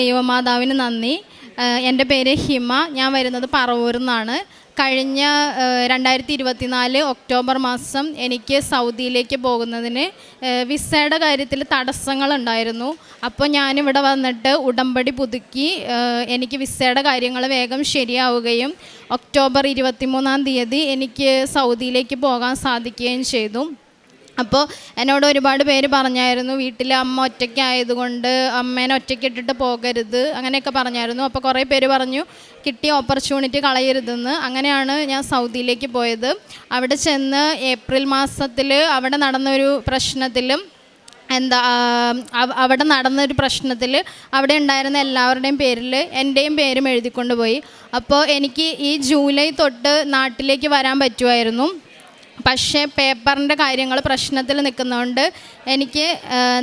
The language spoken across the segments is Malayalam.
ദൈവമാതാവിന് നന്ദി. എന്റെ പേര് ഹിമ. ഞാൻ വരുന്നത് പറവൂരിൽ നിന്നാണ്. കഴിഞ്ഞ രണ്ടായിരത്തി ഇരുപത്തിനാല് ഒക്ടോബർ മാസം എനിക്ക് സൗദിയിലേക്ക് പോകുന്നതിന് വിസയുടെ കാര്യത്തിൽ തടസ്സങ്ങളുണ്ടായിരുന്നു. അപ്പോൾ ഞാനിവിടെ വന്നിട്ട് ഉടമ്പടി പുതുക്കി എനിക്ക് വിസയുടെ കാര്യങ്ങൾ വേഗം ശരിയാവുകയും ഒക്ടോബർ ഇരുപത്തിമൂന്നാം തീയതി എനിക്ക് സൗദിയിലേക്ക് പോകാൻ സാധിക്കുകയും ചെയ്തു. അപ്പോൾ എന്നോട് ഒരുപാട് പേര് പറഞ്ഞായിരുന്നു വീട്ടിൽ അമ്മ ഒറ്റയ്ക്കായതുകൊണ്ട് അമ്മേനെ ഒറ്റയ്ക്ക് ഇട്ടിട്ട് പോകരുത് അങ്ങനെയൊക്കെ പറഞ്ഞായിരുന്നു. അപ്പോൾ കുറേ പേര് പറഞ്ഞു കിട്ടിയ ഓപ്പർച്യൂണിറ്റി കളയരുതെന്ന്. അങ്ങനെയാണ് ഞാൻ സൗദിയിലേക്ക് പോയത്. അവിടെ ചെന്ന് ഏപ്രിൽ മാസത്തിൽ അവിടെ നടന്നൊരു പ്രശ്നത്തിലും എന്താ അവിടെ നടന്നൊരു പ്രശ്നത്തിൽ അവിടെ ഉണ്ടായിരുന്ന എല്ലാവരുടെയും പേരിൽ എന്റെയും പേരും എഴുതിക്കൊണ്ട് പോയി അപ്പോൾ എനിക്ക് ഈ ജൂലൈ തൊട്ട് നാട്ടിലേക്ക് വരാൻ പറ്റുമായിരുന്നു. പക്ഷേ പേപ്പറിന്റെ കാര്യങ്ങൾ പ്രശ്നത്തിൽ നിൽക്കുന്നതുകൊണ്ട് എനിക്ക്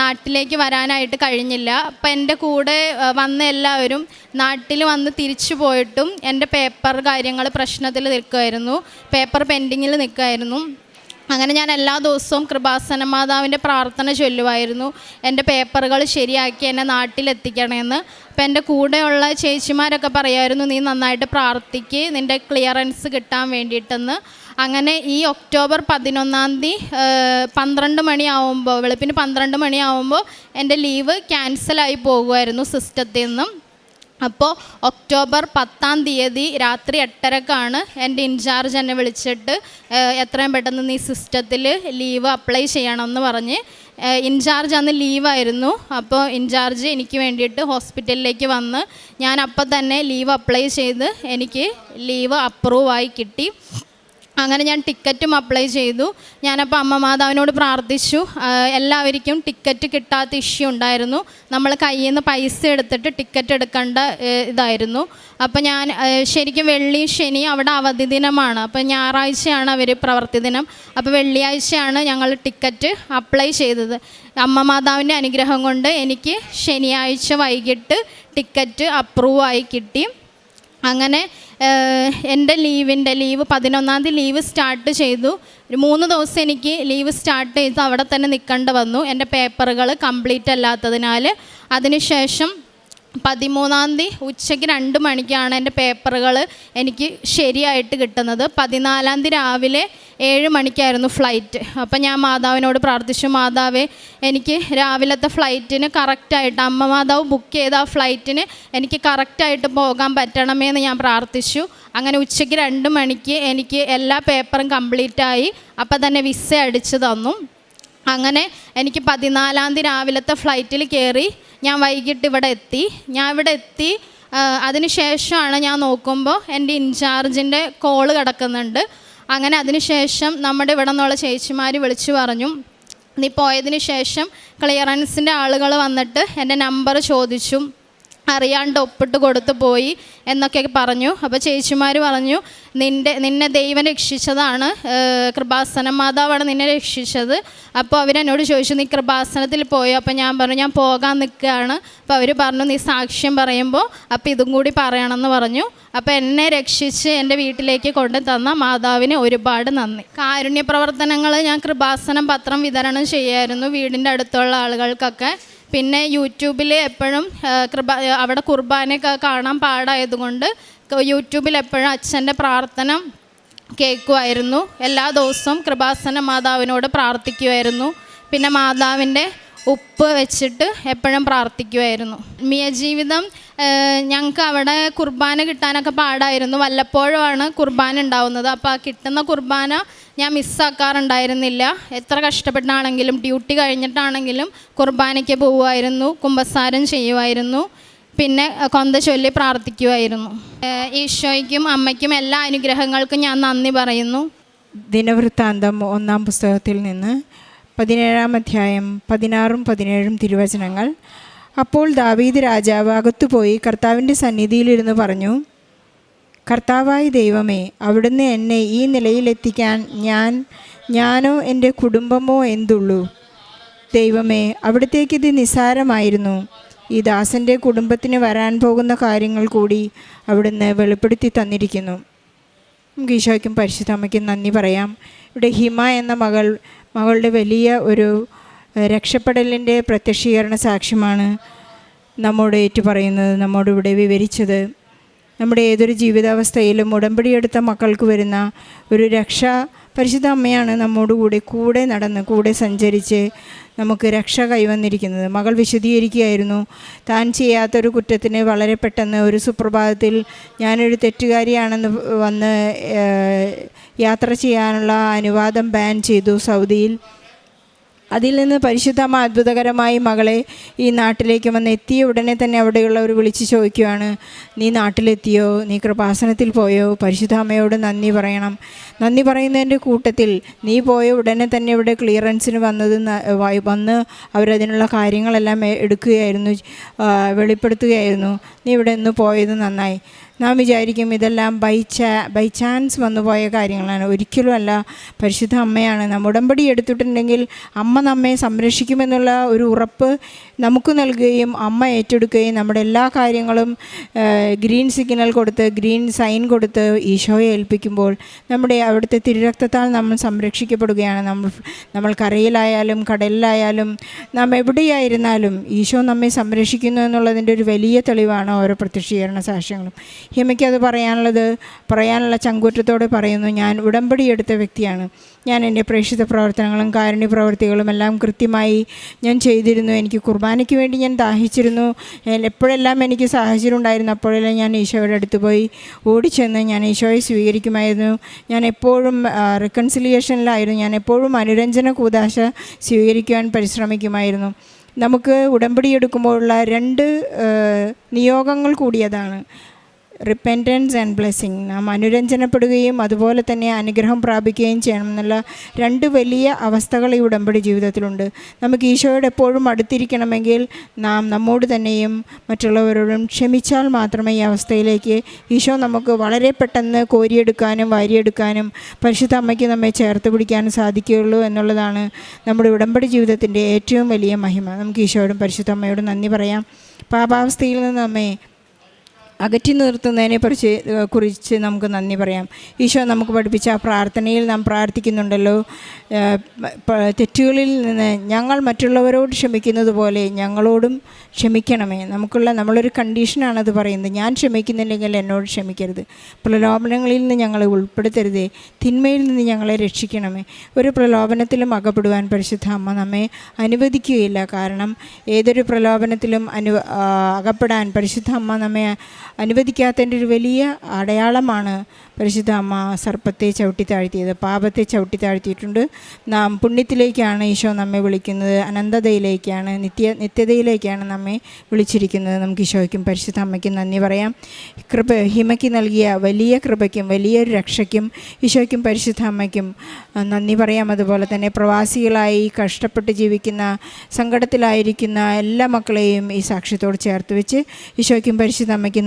നാട്ടിലേക്ക് വരാനായിട്ട് കഴിഞ്ഞില്ല. അപ്പം എന്റെ കൂടെ വന്ന എല്ലാവരും നാട്ടിൽ വന്ന് തിരിച്ചു പോയിട്ടും എന്റെ പേപ്പർ കാര്യങ്ങൾ പ്രശ്നത്തിൽ നിൽക്കുമായിരുന്നു. പേപ്പർ പെൻഡിങ്ങിൽ നിൽക്കുമായിരുന്നു. അങ്ങനെ ഞാൻ എല്ലാ ദിവസവും കൃപാസന മാതാവിന്റെ പ്രാർത്ഥന ചൊല്ലുമായിരുന്നു. എന്റെ പേപ്പറുകൾ ശരിയാക്കി എന്നെ നാട്ടിലെത്തിക്കണമെന്ന്. അപ്പം എന്റെ കൂടെയുള്ള ചേച്ചിമാരൊക്കെ പറയുമായിരുന്നു നീ നന്നായിട്ട് പ്രാർത്ഥിക്ക് നിന്റെ ക്ലിയറൻസ് കിട്ടാൻ വേണ്ടിയിട്ടെന്ന്. അങ്ങനെ ഈ ഒക്ടോബർ പതിനൊന്നാം തീയതി പന്ത്രണ്ട് മണിയാവുമ്പോൾ വെളുപ്പിന് പന്ത്രണ്ട് മണിയാവുമ്പോൾ എന്റെ ലീവ് ക്യാൻസലായി പോകുമായിരുന്നു സിസ്റ്റത്തിൽ നിന്നും. അപ്പോൾ ഒക്ടോബർ പത്താം തീയതി രാത്രി എട്ടരക്കാണ് എന്റെ ഇൻചാർജ് എന്നെ വിളിച്ചിട്ട് എത്രയും പെട്ടെന്ന് നീ സിസ്റ്റത്തിൽ ലീവ് അപ്ലൈ ചെയ്യണമെന്ന് പറഞ്ഞ് ഇൻചാർജ് അന്ന് ലീവായിരുന്നു. അപ്പോൾ ഇൻചാർജ് എനിക്ക് വേണ്ടിയിട്ട് ഹോസ്പിറ്റലിലേക്ക് വന്ന് ഞാൻ അപ്പം തന്നെ ലീവ് അപ്ലൈ ചെയ്ത് എനിക്ക് ലീവ് അപ്രൂവായി കിട്ടി. അങ്ങനെ ഞാൻ ടിക്കറ്റും അപ്ലൈ ചെയ്തു. ഞാനപ്പോൾ അമ്മ മാതാവിനോട് പ്രാർത്ഥിച്ചു. എല്ലാവർക്കും ടിക്കറ്റ് കിട്ടാത്ത ഇഷ്യൂ ഉണ്ടായിരുന്നു. നമ്മൾ കയ്യിൽ നിന്ന് പൈസ എടുത്തിട്ട് ടിക്കറ്റ് എടുക്കേണ്ട ഇതായിരുന്നു. അപ്പോൾ ഞാൻ ശരിക്കും വെള്ളി ശനി അവിടെ അവധി ദിനമാണ്. അപ്പോൾ ഞായറാഴ്ചയാണ് അവർ പ്രവൃത്തി ദിനം. അപ്പോൾ വെള്ളിയാഴ്ചയാണ് ഞങ്ങൾ ടിക്കറ്റ് അപ്ലൈ ചെയ്തത്. അമ്മ മാതാവിന്റെ അനുഗ്രഹം കൊണ്ട് എനിക്ക് ശനിയാഴ്ച വൈകിട്ട് ടിക്കറ്റ് അപ്രൂവായി കിട്ടി. അങ്ങനെ എന്റെ ലീവിന്റെ ലീവ് പതിനൊന്നാം തീയതി ലീവ് സ്റ്റാർട്ട് ചെയ്തു. ഒരു മൂന്ന് ദിവസം എനിക്ക് ലീവ് സ്റ്റാർട്ട് ചെയ്ത് അവിടെ തന്നെ നിൽക്കേണ്ടി വന്നു. എന്റെ പേപ്പറുകൾ കംപ്ലീറ്റ് അല്ലാത്തതിനാൽ. അതിനുശേഷം പതിമൂന്നാം തീയതി ഉച്ചയ്ക്ക് രണ്ട് മണിക്കാണ് എന്റെ പേപ്പറുകൾ എനിക്ക് ശരിയായിട്ട് കിട്ടുന്നത്. പതിനാലാം തീയതി രാവിലെ ഏഴ് മണിക്കായിരുന്നു ഫ്ലൈറ്റ് അപ്പം ഞാൻ മാതാവിനോട് പ്രാർത്ഥിച്ചു മാതാവേ എനിക്ക് രാവിലത്തെ ഫ്ലൈറ്റിന് കറക്റ്റായിട്ട് അമ്മ മാതാവ് ബുക്ക് ചെയ്ത ആ ഫ്ലൈറ്റിന് എനിക്ക് കറക്റ്റായിട്ട് പോകാൻ പറ്റണമേ എന്ന് ഞാൻ പ്രാർത്ഥിച്ചു. അങ്ങനെ ഉച്ചയ്ക്ക് രണ്ട് മണിക്ക് എനിക്ക് എല്ലാ പേപ്പറും കംപ്ലീറ്റായി അപ്പം തന്നെ വിസ അടിച്ചു തന്നു. അങ്ങനെ എനിക്ക് പതിനാലാം തീയതി രാവിലത്തെ ഫ്ലൈറ്റിൽ കയറി ഞാൻ വൈകിട്ട് ഇവിടെ എത്തി. ഞാൻ ഇവിടെ എത്തി അതിനുശേഷമാണ് അതിന് ശേഷമാണ് ഞാൻ നോക്കുമ്പോൾ എന്റെ ഇൻചാർജിന്റെ കോൾ കിടക്കുന്നുണ്ട്. അങ്ങനെ അതിനുശേഷം നമ്മുടെ ഇവിടെ നിന്നുള്ള ചേച്ചിമാർ വിളിച്ചു പറഞ്ഞു നീ പോയതിന് ശേഷം ക്ലിയറൻസിന്റെ ആളുകൾ വന്നിട്ട് എന്റെ നമ്പർ ചോദിച്ചു. അറിയാണ്ട് ഒപ്പിട്ട് കൊടുത്തു പോയി എന്നൊക്കെ പറഞ്ഞു. അപ്പോൾ ചേച്ചിമാർ പറഞ്ഞു നിന്റെ നിന്നെ ദൈവം രക്ഷിച്ചതാണ് കൃപാസനം. മാതാവാണ് നിന്നെ രക്ഷിച്ചത്. അപ്പോൾ അവരെന്നോട് ചോദിച്ചു നീ കൃപാസനത്തിൽ പോയോ? അപ്പോൾ ഞാൻ പറഞ്ഞു ഞാൻ പോകാൻ നിൽക്കുകയാണ്. അപ്പോൾ അവർ പറഞ്ഞു നീ സാക്ഷ്യം പറയുമ്പോൾ അപ്പോൾ ഇതും കൂടി പറയണമെന്ന് പറഞ്ഞു. അപ്പോൾ എന്നെ രക്ഷിച്ച് എന്റെ വീട്ടിലേക്ക് കൊണ്ടു തന്ന മാതാവിന് ഒരുപാട് നന്ദി. കാരുണ്യ പ്രവർത്തനങ്ങൾ ഞാൻ കൃപാസനം പത്രം വിതരണം ചെയ്യായിരുന്നു വീടിന്റെ അടുത്തുള്ള ആളുകൾക്കൊക്കെ. പിന്നെ യൂട്യൂബിൽ എപ്പോഴും കൃപ അവിടെ കുർബാനയൊക്കെ കാണാൻ പാടായതുകൊണ്ട് യൂട്യൂബിൽ എപ്പോഴും അച്ഛന്റെ പ്രാർത്ഥന കേൾക്കുമായിരുന്നു. എല്ലാ ദിവസവും കൃപാസന മാതാവിനോട് പ്രാർത്ഥിക്കുമായിരുന്നു. പിന്നെ മാതാവിന്റെ ഉപ്പ് വെച്ചിട്ട് എപ്പോഴും പ്രാർത്ഥിക്കുമായിരുന്നു മിയ ജീവിതം ഞങ്ങൾക്ക് അവിടെ കുർബാന കിട്ടാനൊക്കെ പാടായിരുന്നു. വല്ലപ്പോഴുമാണ് കുർബാന ഉണ്ടാവുന്നത്. അപ്പോൾ ആ കിട്ടുന്ന കുർബാന ഞാൻ മിസ്സാക്കാറുണ്ടായിരുന്നില്ല എത്ര കഷ്ടപ്പെട്ടാണെങ്കിലും ഡ്യൂട്ടി കഴിഞ്ഞിട്ടാണെങ്കിലും കുർബാനയ്ക്ക് പോവുമായിരുന്നു കുമ്പസാരം ചെയ്യുമായിരുന്നു. പിന്നെ കൊന്ത ചൊല്ലി പ്രാർത്ഥിക്കുമായിരുന്നു. ഈശോയ്ക്കും അമ്മയ്ക്കും എല്ലാ അനുഗ്രഹങ്ങൾക്കും ഞാൻ നന്ദി പറയുന്നു. ദിനവൃത്താന്തം ഒന്നാം പുസ്തകത്തിൽ നിന്ന് പതിനേഴാം അധ്യായം പതിനാറും പതിനേഴും തിരുവചനങ്ങൾ. അപ്പോൾ ദാവീദ് രാജാവ് അകത്തുപോയി കർത്താവിന്റെ സന്നിധിയിലിരുന്ന് പറഞ്ഞു കർത്താവായ ദൈവമേ അവിടുന്ന് എന്നെ ഈ നിലയിലെത്തിക്കാൻ ഞാൻ ഞാനോ എന്റെ കുടുംബമോ എന്തുള്ളൂ? ദൈവമേ അവിടത്തേക്ക് ഇത് നിസ്സാരമായിരുന്നു. ഈ ദാസന്റെ കുടുംബത്തിന് വരാൻ പോകുന്ന കാര്യങ്ങൾ കൂടി അവിടുന്ന് വെളിപ്പെടുത്തി തന്നിരിക്കുന്നു. നമുക്ക് ഈശോയ്ക്കും പരിശുദ്ധമ്മയ്ക്കും നന്ദി പറയാം. ഇവിടെ ഹിമ എന്ന മകൾ മകളുടെ വലിയ ഒരു രക്ഷപ്പെടലിന്റെ പ്രത്യക്ഷീകരണ സാക്ഷ്യമാണ് നമ്മോട് ഏറ്റുപറയുന്നത് നമ്മോട് ഇവിടെ വിവരിച്ചത്. നമ്മുടെ ഏതൊരു ജീവിതാവസ്ഥയിലും ഉടമ്പടിയെടുത്ത മക്കൾക്ക് വരുന്ന ഒരു രക്ഷ പരിശുദ്ധ അമ്മയാണ് നമ്മോട് കൂടെ നടന്ന് കൂടെ സഞ്ചരിച്ച് നമുക്ക് രക്ഷ കൈവന്നിരിക്കുന്നത്. മകൾ വിശദീകരിക്കുകയായിരുന്നു താൻ ചെയ്യാത്തൊരു കുറ്റത്തിന് വളരെ പെട്ടെന്ന് ഒരു സുപ്രഭാതത്തിൽ ഞാനൊരു തെറ്റുകാരിയാണെന്ന് വന്ന് യാത്ര ചെയ്യാനുള്ള അനുവാദം ബാൻ ചെയ്തു സൗദിയിൽ. അതിൽ നിന്ന് പരിശുദ്ധമ്മ അത്ഭുതകരമായി മകളെ ഈ നാട്ടിലേക്ക് വന്ന് എത്തിയ ഉടനെ തന്നെ അവിടെയുള്ളവർ വിളിച്ച് ചോദിക്കുകയാണ് നീ നാട്ടിലെത്തിയോ? നീ കൃപാസനത്തിൽ പോയോ? പരിശുദ്ധ അമ്മയോട് നന്ദി പറയണം. നന്ദി പറയുന്നതിന്റെ കൂട്ടത്തിൽ നീ പോയ ഉടനെ തന്നെ ഇവിടെ ക്ലിയറൻസിന് വന്നത് വന്ന് അവരതിനുള്ള കാര്യങ്ങളെല്ലാം എടുക്കുകയായിരുന്നു വെളിപ്പെടുത്തുകയായിരുന്നു. നീ ഇവിടെ നിന്ന് പോയത് നന്നായി. നാം വിചാരിക്കും ഇതെല്ലാം ബൈ ചാ ബൈ ചാൻസ് വന്നു പോയ കാര്യങ്ങളാണ്. ഒരിക്കലും അല്ല. പരിശുദ്ധ അമ്മയാണ്. നാം ഉടമ്പടി എടുത്തിട്ടുണ്ടെങ്കിൽ അമ്മ നമ്മെ സംരക്ഷിക്കുമെന്നുള്ള ഒരു ഉറപ്പ് നമുക്ക് നൽകുകയും അമ്മ ഏറ്റെടുക്കുകയും നമ്മുടെ എല്ലാ കാര്യങ്ങളും ഗ്രീൻ സിഗ്നൽ കൊടുത്ത് ഗ്രീൻ സൈൻ കൊടുത്ത് ഈശോയെ ഏൽപ്പിക്കുമ്പോൾ നമ്മുടെ അവിടുത്തെ തിരുരക്തത്താൽ നമ്മൾ സംരക്ഷിക്കപ്പെടുകയാണ്. നമ്മൾ നമ്മൾ കരയിലായാലും കടലിലായാലും നാം എവിടെയായിരുന്നാലും ഈശോ നമ്മെ സംരക്ഷിക്കുന്നു എന്നുള്ളതിന്റെ ഒരു വലിയ തെളിവാണ് ഓരോ പ്രത്യക്ഷീകരണ സാക്ഷ്യങ്ങളും. ഹിമയ്ക്ക് അത് പറയാനുള്ളത് പറയാനുള്ള ചങ്കൂറ്റത്തോടെ പറയുന്നു ഞാൻ ഉടമ്പടി എടുത്ത വ്യക്തിയാണ്. ഞാൻ എന്റെ പ്രേക്ഷിത പ്രവർത്തനങ്ങളും കാരുണ്യ പ്രവർത്തികളും എല്ലാം കൃത്യമായി ഞാൻ ചെയ്തിരുന്നു. എനിക്ക് കുർബാനയ്ക്ക് വേണ്ടി ഞാൻ ദാഹിച്ചിരുന്നു. എപ്പോഴെല്ലാം എനിക്ക് സാഹചര്യം ഉണ്ടായിരുന്നു അപ്പോഴെല്ലാം ഞാൻ ഈശോയുടെ അടുത്ത് പോയി ഓടിച്ചെന്ന് ഞാൻ ഈശോയെ സ്വീകരിക്കുമായിരുന്നു. ഞാൻ എപ്പോഴും റിക്കൺസിലിയേഷനിലായിരുന്നു ഞാൻ എപ്പോഴും അനുരഞ്ജന കൂതാശ സ്വീകരിക്കുവാൻ പരിശ്രമിക്കുമായിരുന്നു. നമുക്ക് ഉടമ്പടി എടുക്കുമ്പോഴുള്ള രണ്ട് നിയോഗങ്ങൾ കൂടിയതാണ്. റിപ്പന്റൻസ് ആൻഡ് ബ്ലെസ്സിങ് നാം അനുരഞ്ജനപ്പെടുകയും അതുപോലെ തന്നെ അനുഗ്രഹം പ്രാപിക്കുകയും ചെയ്യണം എന്നുള്ള രണ്ട് വലിയ അവസ്ഥകൾ ഈ ഉടമ്പടി ജീവിതത്തിലുണ്ട്. നമുക്ക് ഈശോയോട് എപ്പോഴും അടുത്തിരിക്കണമെങ്കിൽ നാം നമ്മോട് തന്നെയും മറ്റുള്ളവരോടും ക്ഷമിച്ചാൽ മാത്രമേ ഈ അവസ്ഥയിലേക്ക് ഈശോ നമുക്ക് വളരെ പെട്ടെന്ന് കോരിയെടുക്കാനും വാരിയെടുക്കാനും പരിശുദ്ധ അമ്മയ്ക്ക് നമ്മെ ചേർത്ത് പിടിക്കാനും സാധിക്കുകയുള്ളൂ എന്നുള്ളതാണ് നമ്മുടെ ഉടമ്പടി ജീവിതത്തിന്റെ ഏറ്റവും വലിയ മഹിമ. നമുക്ക് ഈശോയോടും പരിശുദ്ധ അമ്മയോടും നന്ദി പറയാം. പാപാവസ്ഥയിൽ നിന്ന് നമ്മെ അകറ്റി നിർത്തുന്നതിനെ കുറിച്ച് കുറിച്ച് നമുക്ക് നന്ദി പറയാം. ഈശോ നമുക്ക് പഠിപ്പിച്ച പ്രാർത്ഥനയിൽ നാം പ്രാർത്ഥിക്കുന്നുണ്ടല്ലോ. തെറ്റുകളിൽ നിന്ന് ഞങ്ങൾ മറ്റുള്ളവരോട് ക്ഷമിക്കുന്നത് പോലെ ഞങ്ങളോടും ക്ഷമിക്കണമേ. നമുക്കുള്ള നമ്മളൊരു കണ്ടീഷനാണ് അത് പറയുന്നത്. ഞാൻ ക്ഷമിക്കുന്നില്ലെങ്കിൽ എന്നോട് ക്ഷമിക്കരുത്. പ്രലോഭനങ്ങളിൽ നിന്ന് ഞങ്ങളെ ഉൾപ്പെടുത്തരുതേ. തിന്മയിൽ നിന്ന് ഞങ്ങളെ രക്ഷിക്കണമേ. ഒരു പ്രലോഭനത്തിലും അകപ്പെടുവാൻ പരിശുദ്ധ അമ്മ നമ്മെ അനുവദിക്കുകയില്ല. കാരണം ഏതൊരു പ്രലോഭനത്തിലും അനു അകപ്പെടാൻ പരിശുദ്ധ അമ്മ നമ്മെ അനുവദിക്കാത്തതിന്റെ ഒരു വലിയ അടയാളമാണ് പരിശുദ്ധ അമ്മ സർപ്പത്തെ ചവിട്ടി താഴ്ത്തിയത്. പാപത്തെ ചവിട്ടി താഴ്ത്തിയിട്ടുണ്ട്. നാം പുണ്യത്തിലേക്കാണ് ഈശോ നമ്മെ വിളിക്കുന്നത്. അനന്തതയിലേക്കാണ് നിത്യ നിത്യതയിലേക്കാണ് നമ്മെ വിളിച്ചിരിക്കുന്നത്. നമുക്ക് ഈശോയ്ക്കും പരിശുദ്ധ അമ്മയ്ക്കും നന്ദി പറയാം. കൃപ ഹിമയ്ക്ക് നൽകിയ വലിയ കൃപയ്ക്കും വലിയൊരു രക്ഷയ്ക്കും ഈശോയ്ക്കും പരിശുദ്ധ അമ്മയ്ക്കും നന്ദി പറയാം. അതുപോലെ തന്നെ പ്രവാസികളായി കഷ്ടപ്പെട്ട് ജീവിക്കുന്ന സങ്കടത്തിലായിരിക്കുന്ന എല്ലാ മക്കളെയും ഈ സാക്ഷ്യത്തോട് ചേർത്ത് വെച്ച് ഈശോയ്ക്കും പരിശുദ്ധ അമ്മയ്ക്കും